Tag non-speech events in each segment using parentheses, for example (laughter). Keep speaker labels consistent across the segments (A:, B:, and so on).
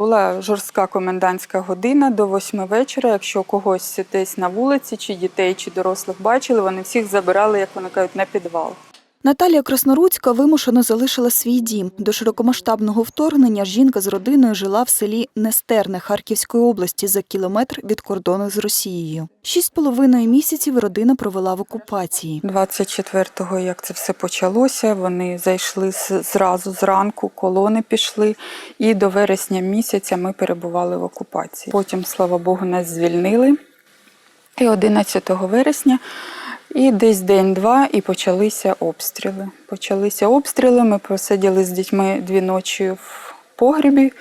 A: Була жорстка комендантська година до восьми вечора. Якщо когось десь на вулиці, чи дітей, чи дорослих бачили, вони всіх забирали, як вони кажуть, на підвал.
B: Наталія Красноруцька вимушено залишила свій дім. До широкомасштабного вторгнення жінка з родиною жила в селі Нестерне Харківської області за кілометр від кордону з Росією. Шість з половиною місяців родина провела в окупації.
A: 24-го, як це все почалося, вони зайшли зразу зранку, колони пішли, і до вересня місяця ми перебували в окупації. Потім, слава Богу, нас звільнили. І 11 вересня, і десь день-два, і почалися обстріли. Почалися обстріли. Ми посиділи з дітьми дві ночі в погрібі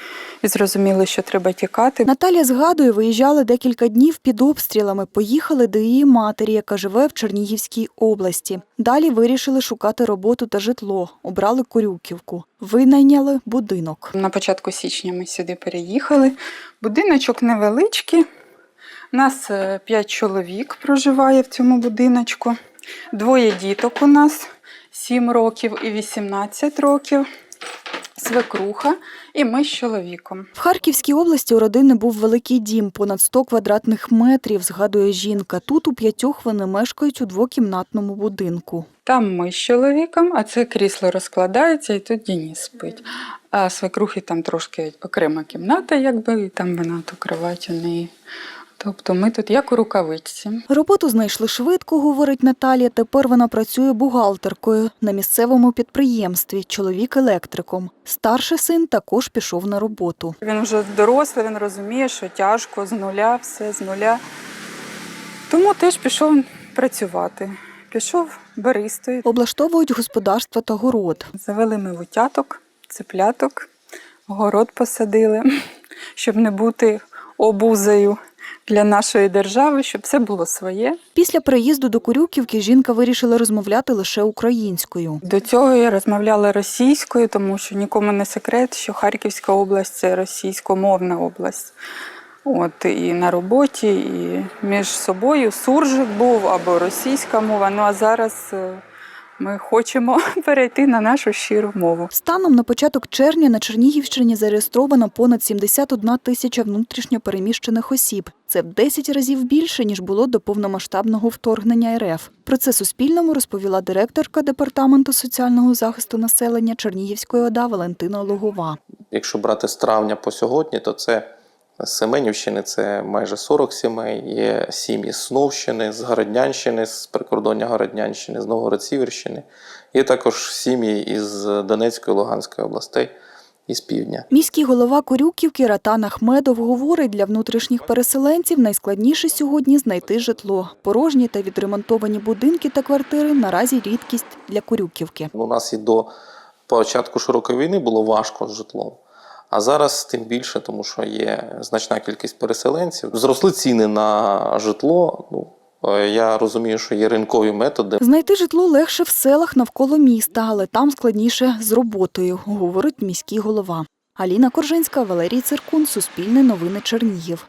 A: і зрозуміли, що треба тікати.
B: Наталія згадує, виїжджали декілька днів під обстрілами. Поїхали до її матері, яка живе в Чернігівській області. Далі вирішили шукати роботу та житло. Обрали Корюківку. Винайняли будинок.
A: На початку січня ми сюди переїхали. Будиночок невеличкий. Нас е, п'ять чоловік проживає в цьому будиночку. Двоє діток у нас 7 років і 18 років. Свекруха і ми з чоловіком.
B: В Харківській області у родини був великий дім, понад 100 квадратних метрів, згадує жінка. Тут у п'ятьох вони мешкають у двокімнатному будинку.
A: Там ми з чоловіком, а це крісло розкладається, і тут Дініс спить. А свекрухи там трошки окрема кімната, якби, і там вона то кровать у неї. Тобто ми тут як у рукавичці.
B: Роботу знайшли швидко, говорить Наталія. Тепер вона працює бухгалтеркою на місцевому підприємстві, чоловік електриком. Старший син також пішов на роботу.
A: Він вже дорослий, він розуміє, що тяжко з нуля, все з нуля. Тому теж пішов працювати. Пішов баристою.
B: Облаштовують господарство та город.
A: Завели ми вутяток, цепляток, город посадили, (laughs) щоб не бути обузою для нашої держави, щоб все було своє.
B: Після приїзду до Курюківки жінка вирішила розмовляти лише українською.
A: До цього я розмовляла російською, тому що нікому не секрет, що Харківська область це російськомовна область. От і на роботі, і між собою суржик був або російська мова. Ну а зараз е, ми хочемо (laughs) перейти на нашу щиру мову.
B: Станом на початок червня на Чернігівщині зареєстровано понад 71 тисяча внутрішньо переміщених осіб. Це в 10 разів більше, ніж було до повномасштабного вторгнення РФ. Про це Суспільному розповіла директорка Департаменту соціального захисту населення Чернігівської ОДА Валентина Логова.
C: Якщо брати з травня по сьогодні, то це з Семенівщини це майже 40 сімей, є сім'ї з Сновщини, з Городнянщини, з прикордоння Городнянщини, з Новгород-Сіверщини. Є також сім'ї із Донецької, Луганської областей і з півдня.
B: Міський голова Корюківки Ратан Ахмедов говорить, для внутрішніх переселенців найскладніше сьогодні знайти житло. Порожні та відремонтовані будинки та квартири наразі рідкість для Корюківки.
C: У нас і до початку широкої війни було важко з житлом. А зараз тим більше, тому що є значна кількість переселенців. Зросли ціни на житло. Ну е, я розумію, що є ринкові методи.
B: Знайти житло легше в селах навколо міста, але там складніше з роботою, говорить міський голова. Аліна Коржинська, Валерій Циркун, Суспільне новини Чернігів.